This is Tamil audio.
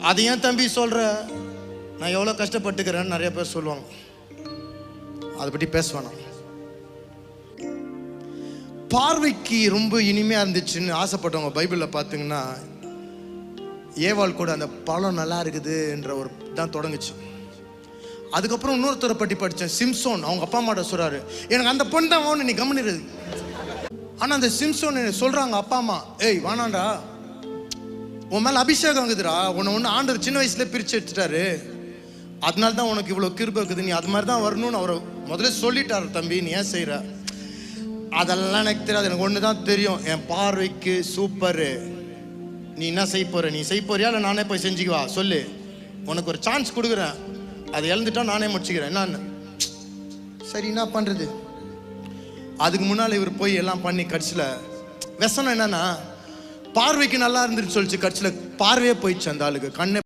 அது ஏன் தம்பி சொல்கிற நான் எவ்வளோ கஷ்டப்பட்டுக்கிறேன்னு நிறைய பேர் சொல்லுவாங்க. அதை பற்றி பேச பார்வைக்கு ரொம்ப இனிமையாக இருந்துச்சுன்னு ஆசைப்பட்டவங்க பைபிளில் பார்த்தீங்கன்னா ஏவாள் கூட அந்த பழம் நல்லா இருக்குதுன்ற ஒரு தான் தொடங்குச்சு. அதுக்கப்புறம் இன்னொருத்தரை பற்றி படித்தேன் சிம்சோன். அவங்க அப்பா அம்மாட்ட சொல்கிறாரு எனக்கு அந்த பொண்ணு தான் வேணும் நீ கவனிடுது ஆனால் அந்த சிம்சோன் சொல்கிறாங்க அப்பா அம்மா ஏய் வேணாண்டா உன் மேலே அபிஷேகம் இருக்குதுடா. உன்னை ஒன்று ஆண்டவர் சின்ன வயசுல பிரித்து எடுத்துட்டாரு. அதனால தான் உனக்கு இவ்வளோ கிருப இருக்குது. நீ அது மாதிரி தான் வரணும்னு அவரை முதல்ல சொல்லிட்டாரு தம்பி. நீ ஏன் செய்கிற அதெல்லாம் எனக்கு தெரியாது. எனக்கு ஒன்று தான் தெரியும். என் பார்வைக்கு சூப்பரு நீ என்ன செய்ய போகிற நீ செய்ய போறியா இல்லை நானே போய் செஞ்சுக்குவா சொல்லு. உனக்கு ஒரு சான்ஸ் கொடுக்குறேன். அதை இழந்துட்டா நானே முடிச்சுக்கிறேன் என்னன்னு? சரி என்ன பண்ணுறது அதுக்கு முன்னால் இவர் போய் எல்லாம் பண்ணி கடைசியில் விஷனம் என்னன்னா பார்வைக்கு நல்லா இருந்துன்னு சொல்லிச்சு. கட்சியில் பார்வையே போயிடுச்சு அந்த ஆளுக்கு. கண்ணே